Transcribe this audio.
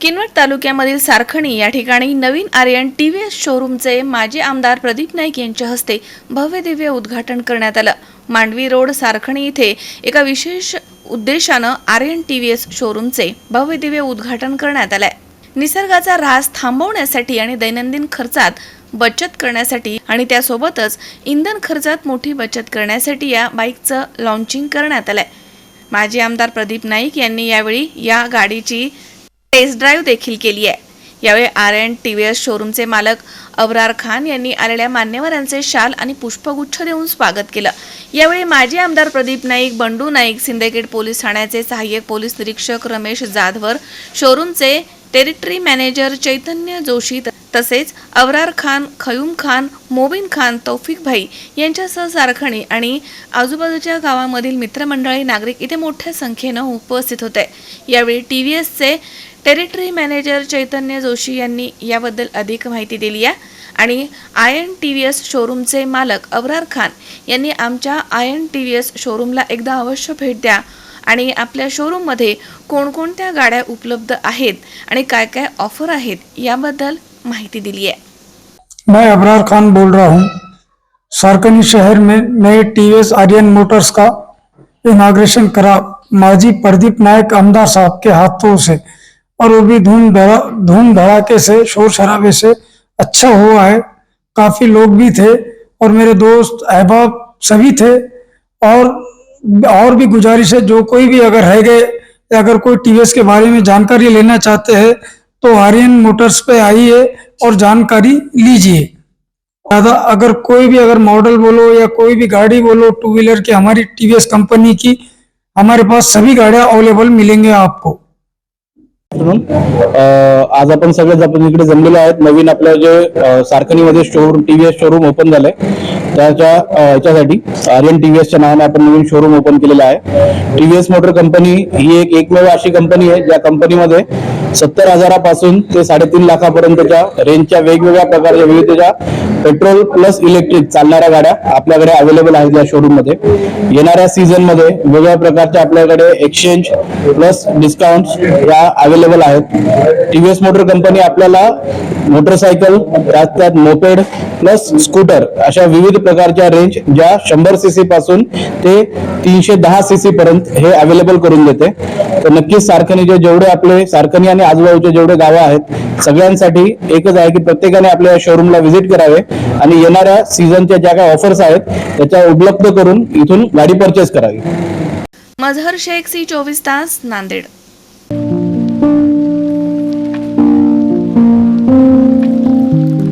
किनवट तालुक्यामधील सारखणी या ठिकाणी नवीन आर्यन टी व्ही एस शोरूमचे माजी आमदार प्रदीप नाईक यांच्या हस्ते भव्य दिव्य उद्घाटन करण्यात आलं. मांडवी रोड सारखणी इथे एका विशेष उद्देशानं आर्यन टी व्ही एस शोरूमचे भव्य दिव्य उद्घाटन करण्यात आलंय. निसर्गाचा ऱ्हास थांबवण्यासाठी आणि दैनंदिन खर्चात बचत करण्यासाठी आणि त्यासोबतच इंधन खर्चात मोठी बचत करण्यासाठी या बाईकचं लॉन्चिंग करण्यात आलंय. माजी आमदार प्रदीप नाईक यांनी यावेळी या गाडीची टेस्ट ड्राईव्ह देखील केली आहे. यावेळी R N T V S शोरूमचे मालक अबरार खान यांनी आलेल्या मान्यवरांचे शाल आणि पुष्पगुच्छ देऊन स्वागत केलं. यावेळी माजी आमदार प्रदीप नाईक बंडू नाईक सिंदखेड पोलीस ठाण्याचे सहाय्यक पोलीस निरीक्षक रमेश जाधवर शोरूमचे टेरिटरी मॅनेजर चैतन्य जोशी तसेच अवरार खान खयूम खान मोबिन खान तौफिक भाई यांच्यासह सारखणी आणि आजूबाजूच्या गावामधील मित्रमंडळी नागरिक इथे मोठ्या संख्येनं उपस्थित होते. यावेळी टी व्ही एसचे टेरिटरी मॅनेजर चैतन्य जोशी यांनी याबद्दल अधिक माहिती दिली आहे. आणि I N T V S शोरूमचे मालक अबरार खान यांनी आमच्या I N T V S शोरूमला एकदा अवश्य भेट द्या. आणि आपल्या शोरूममध्ये कोणकोणत्या गाड्या उपलब्ध आहेत आणि काय काय ऑफर आहेत याबद्दल माहिती दिली आहे. मैं अबरार खान बोल रहा हूँ। सारकनी शहर में नए टीवीएस आर्यन मोटर्स का इनाग्रेशन करा माजी प्रदीप नायक आमदार साहब के हाथों से। और वो भी धूम धड़ा, धूम धड़ाके से, शोर शराबे से अच्छा हुआ है। काफ़ी लोग भी थे और मेरे दोस्त अहबाब सभी थे। और और भी गुजारिश है, जो कोई भी अगर रह गए, अगर कोई टीवीएस के बारे में जानकारी लेना चाहते हैं तो आर्यन मोटर्स पे आइए और जानकारी लीजिए। ज़्यादा अगर कोई भी, अगर मॉडल बोलो या कोई भी गाड़ी बोलो, टू व्हीलर की, हमारी टीवीएस कंपनी की, हमारे पास सभी गाड़ियाँ अवेलेबल मिलेंगे आपको। आफ्टरनून आज आपण सगळेच आपण इकडे जमलेलो आहेत नवीन आपलं जे अं, सारखनीमध्ये शोरूम टीव्हीएस शोरूम ओपन झालंय त्याच्या याच्यासाठी आर्यन टीव्हीएसच्या नावाने आपण नवीन शोरूम ओपन केलेलं आहे. टीव्हीएस मोटर कंपनी ही एक एकमेव अशी कंपनी आहे ज्या कंपनीमध्ये सत्तर हजारापासून ते साडेतीन लाखापर्यंतच्या रेंजच्या वेगवेगळ्या प्रकारच्या विविधच्या पेट्रोल प्लस इलेक्ट्रिक चालणाऱ्या गाड्या आपल्याकडे अवेलेबल आहेत या शोरूममध्ये. येणाऱ्या सीझनमध्ये वेगवेगळ्या प्रकारच्या आपल्याकडे एक्सचेंज प्लस डिस्काउंट या अवेलेबल आहेत. टीव्हीएस मोटर कंपनी आपल्याला मोटरसायकल त्यात त्यात मोपेड प्लस स्कूटर अशा विविध प्रकारच्या रेंज ज्या शंभर सीसी पासून ते तीनशे दहा सीसी पर्यंत हे अवेलेबल करून देते. तर नक्कीच सारखनीचे जेवढे आपले सारखनी आणि आजूबाजूचे जेवढे गावं आहेत सगळ्यांसाठी एकच आहे की प्रत्येकाने आपल्या शोरूमला व्हिजिट करावे आणि येणाऱ्या सीझनच्या ज्या काही ऑफर्स आहेत त्याच्या उपलब्ध करून इथून गाडी परचेस करावी. मजहर शेख सी चोवीस तास नांदेड.